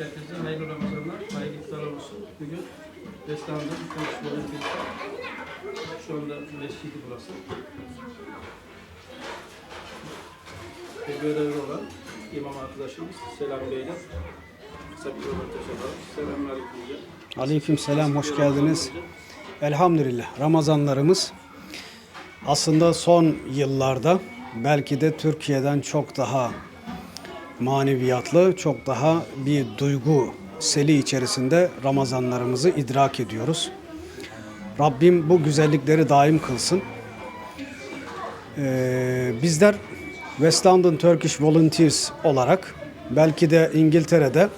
Herkese hayırlı Ramazanlar, hayırlı iftarlar olsun. Bugün Destan'da konuşmaları birlikte. Şu anda mescidi burası. Ve görevli olan imam arkadaşımız Selam Bey'le kısa bir röportaj yapalım. Selamünaleyküm hocam. Aleyküm selam, hoş geldiniz. Elhamdülillah Ramazanlarımız aslında son yıllarda belki de Türkiye'den çok daha maneviyatlı, çok daha bir duygu seli içerisinde Ramazanlarımızı idrak ediyoruz. Rabbim bu güzellikleri daim kılsın. Ee, bizler West London Turkish Volunteers olarak belki de İngiltere'de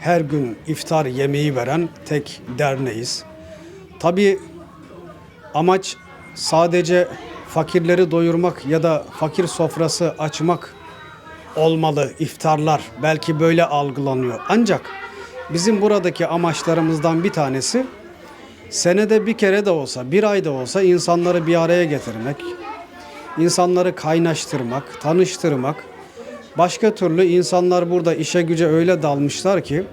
her gün iftar yemeği veren tek derneğiz. Tabii amaç sadece fakirleri doyurmak ya da fakir sofrası açmak olmalı iftarlar belki böyle algılanıyor. Ancak bizim buradaki amaçlarımızdan bir tanesi senede bir kere de olsa, bir ayda olsa insanları bir araya getirmek, insanları kaynaştırmak, tanıştırmak. Başka türlü insanlar burada işe güce öyle dalmışlar ki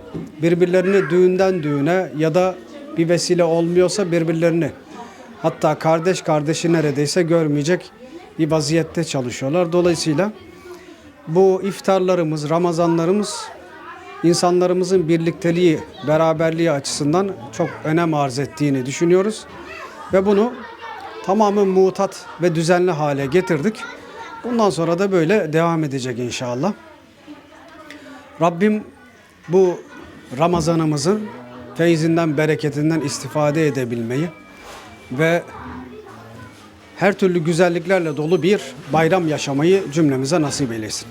birbirlerini düğünden düğüne ya da bir vesile olmuyorsa birbirlerini hatta kardeş kardeşi neredeyse görmeyecek bir vaziyette çalışıyorlar. Dolayısıyla bu iftarlarımız, Ramazanlarımız insanlarımızın birlikteliği, beraberliği açısından çok önem arz ettiğini düşünüyoruz. Ve bunu tamamen mutat ve düzenli hale getirdik. Bundan sonra da böyle devam edecek inşallah. Rabbim bu Ramazanımızın feyzinden, bereketinden istifade edebilmeyi ve her türlü güzelliklerle dolu bir bayram yaşamayı cümlemize nasip eylesin.